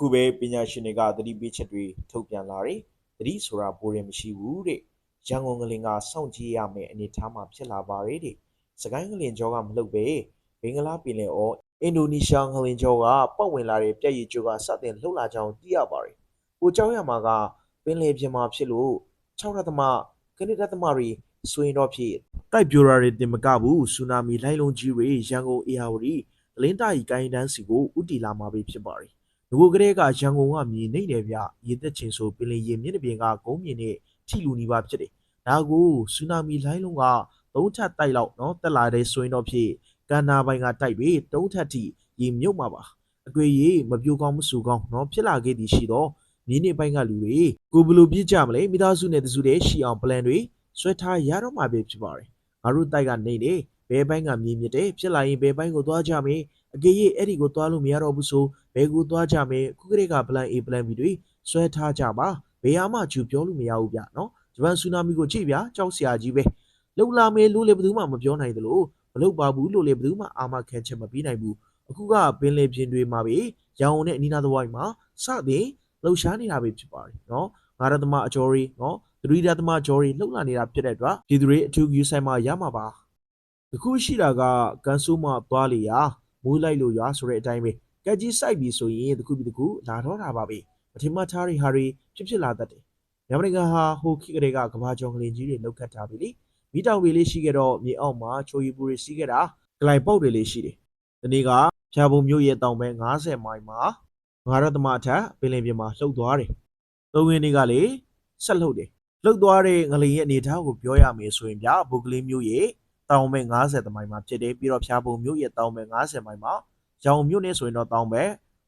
အခုပဲပညာရှင်တွေကသတိပေးချက်တွေထုတ်ပြန်လာတယ်သတိဆိုတာပိုရင်မရှိဘူးတဲ့ရန်ကုန်ကလင်ကစောင့်ကြည့်ရမယ်အနေထားမှာဖြစ်လာပါတယ်တဲ့စကိုင်းကလင်ကျော်ကမလုပ်ပဲဘင်္ဂလားပင်လယ်အော်အင်ဒိုနီးရှားကလင်ကျော်ကပတ်ဝင်လာတဲ့ပြက်ရည်ကျိုးကစတင်လှုပ်လာကြောင်းသိရပါတယ်။ကိုကျောင်းရမှာကပင်လယ်ပြင်မှာဖြစ်လို့6ရသမကနစ်ရသမတွေဆိုရင်တော့ဖြစ်တိုက်ပြိုရာတွေတင်မကဘူးဆူနာမီလိုင်းလုံးကြီးတွေရန်ကုန်အေယာဝတီလင်းတာကြီးကိုင်းတန်းစီကိုဥတီလာမှာပဲဖြစ်ပါတယ် ငကိုကလေးကရန်ကုန်ကမြေနေတယ်ဗျရေသက်ချင်းဆိုပင်လယ်ရေမြင့်တစ်ပြင်ကဂုံးမြင်နဲ့ထိလူနီးပါဖြစ်တယ်ဒါကိုဆူနာမီလိုင်းလုံးကသုံးထပ်တိုက်လောက်နော်တက်လာတဲ့ဆိုရင်တော့ဖြစ်ကန်နာပိုင်းကတိုက်ပြီးသုံးထပ်ထိရေမြုပ်မှာပါအကွေရေမပြိုကောင်းမဆူကောင်းနော်ဖြစ်လာခဲ့သည်ရှိတော့မြင်းနေပိုင်းကလူတွေကိုဘယ်လိုပြစ်ကြမလဲမိသားစုနဲ့တစုတည်းရှိအောင် plan တွေဆွဲထားရတော့မှာပဲဖြစ်ပါတယ်ငါတို့တိုက်ကနေတယ် ဘဲပိုင်းကမြင်းမြစ်တယ်ဖြစ်လာရင်ဘဲပိုင်းကိုသွားကြမယ်အကေကြီးအဲ့ဒီကိုသွားလို့မရတော့ဘူးဆိုဘယ်ကိုသွားကြမယ်ခုကလေးက plan A plan B တွေဆွဲထားကြပါဘယ်ဟာမှကျူပြောလို့မရဘူးဗျနော်ဂျပန်ဆူနာမီကိုကြည့်ဗျကြောက်စရာကြီးပဲလှုပ်လာမယ်လို့လေဘယ်သူမှမပြောနိုင်သလိုမလှုပ်ပါဘူးလို့လေဘယ်သူမှအာမခံချက်မပေးနိုင်ဘူးအခုကပင်လေပြင်တွေမှာပဲရောင်ုံနဲ့အနီးနားသဝိုင်းမှာစတင်လှုပ်ရှားနေတာပဲဖြစ်ပါတယ်နော်ငါရသမအကျော်ရီနော်သတိရသမအကျော်ရီလှုပ်လာနေတာဖြစ်တဲ့အတွက်ဒီသူတွေအထူးယူဆိုင်မှာရမှာပါ တခုရှိတာကကန်ဆိုးမှသွားလေရာမိုးလိုက်လို့ရွာဆိုတဲ့အတိုင်းပဲကက်ကြီးစိုက်ပြီဆိုရင်တစ်ခုပြီးတစ်ခုလာတော့တာပါပဲမထင်မှတ်ထားတဲ့ဟာတွေဖြစ်ဖြစ်လာတတ်တယ်မြန်မာနိုင်ငံဟာဟိုခိကလေးကကဘာကျော်ကလေးကြီးတွေလောက်ခတ်ထားပြီလေမိတောင်တွေလေးရှိခဲ့တော့မြေအောက်မှာချိုရီပူတွေစီးခဲ့တာဂလိုက်ပေါက်တွေလေးရှိတယ်ဒီနေ့ကဖြာပုံမျိုးရဲ့တောင်ပဲ90မိုင်မှာငါရသမအထက်ပင်လယ်ပြင်မှာလှုပ်သွားတယ်သုံးရင်းတွေကလေဆက်လှုပ်တယ်လှုပ်သွားတဲ့ငလင်ရဲ့အနေထားကိုပြောရမယ်ဆိုရင်ဗျာဘုတ်ကလေးမျိုးရဲ့ တောင်ပဲ90မိုင်မှာဖြစ်တယ်ပြီးတော့ဖြာပုံမျိုးရဲ့တောင်ပဲ90မိုင်မှာရောင်မြို့နေဆိုရင်တော့တောင်းပဲ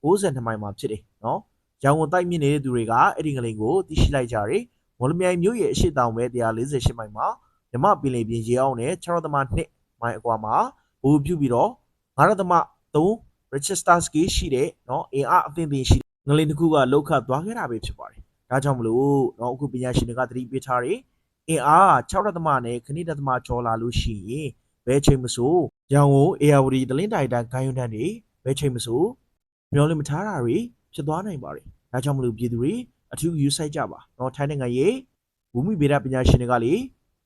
62မိုင်မှာဖြစ်တယ်နော်။ရောင်ကိုတိုက်မြင့်နေတဲ့သူတွေကအဲ့ဒီငလိန်ကိုသိရှိလိုက်ကြတယ်။မော်လမြိုင်မြို့ရဲ့အရှိတောင်ပဲ148မိုင်မှာမြမပင်လယ်ပြင်ရေအောင်နဲ့6ရသမ2မိုင်အကွာမှာဘူပြုတ်ပြီးတော့9ရသမ3 Rochester Ski ရှိတဲ့နော်အင်အားအသင့်သင့်ရှိတဲ့ငလိန်တစ်ခုကလောက်ခတ်သွားခဲ့တာပဲဖြစ်ပါတယ်။ဒါကြောင့်မလို့နော်အခုပညာရှင်တွေကသတိပေးထားတယ်။ အင်အား6ရသမနဲ့ခဏိတသမကျော်လာလို့ရှိရင်ဘယ်ချိန်မဆိုရောင်ကို ARD တလင်းတိုင်တန်ဂိုင်းယွန်းတန်းတွေဘယ်ချိန်မဆိုမျောလင့်မထားတာတွေဖြစ်သွားနိုင်ပါတယ်။ဒါကြောင့်မလို့ပြည်သူတွေအထူးယူဆိုင်ကြပါ။တော့ထိုင်းနိုင်ငံရဲ့ဘူမိဗေဒပညာရှင်တွေကလေ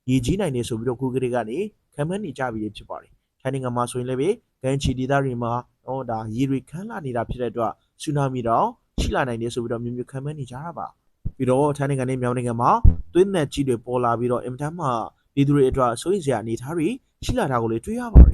ရည်ကြီးနိုင်နေဆိုပြီးတော့ကိုကလေးကနေခံမှန်းနေကြပြီဖြစ်ပါတယ်။ထိုင်းနိုင်ငံမှာဆိုရင်လည်းပဲကန်ချီဒေသတွေမှာတော့ဒါရေတွေခန်းလာနေတာဖြစ်တဲ့အတွက်ဆူနာမီတော့ရှိလာနိုင်တယ်ဆိုပြီးတော့မျိုးမျိုးခံမှန်းနေကြတာပါ။ ပြီးတော့ထိုင်းနိုင်ငံနဲ့မြောင်းနိုင်ငံမှာသွင်းနယ်ကြီးတွေပေါ်လာပြီးတော့အင်မတန်မှပြည်သူတွေအတွက်စိုးရိမ်စရာအနေအထားတွေရှိလာတာကိုလည်းတွေ့ရပါတယ်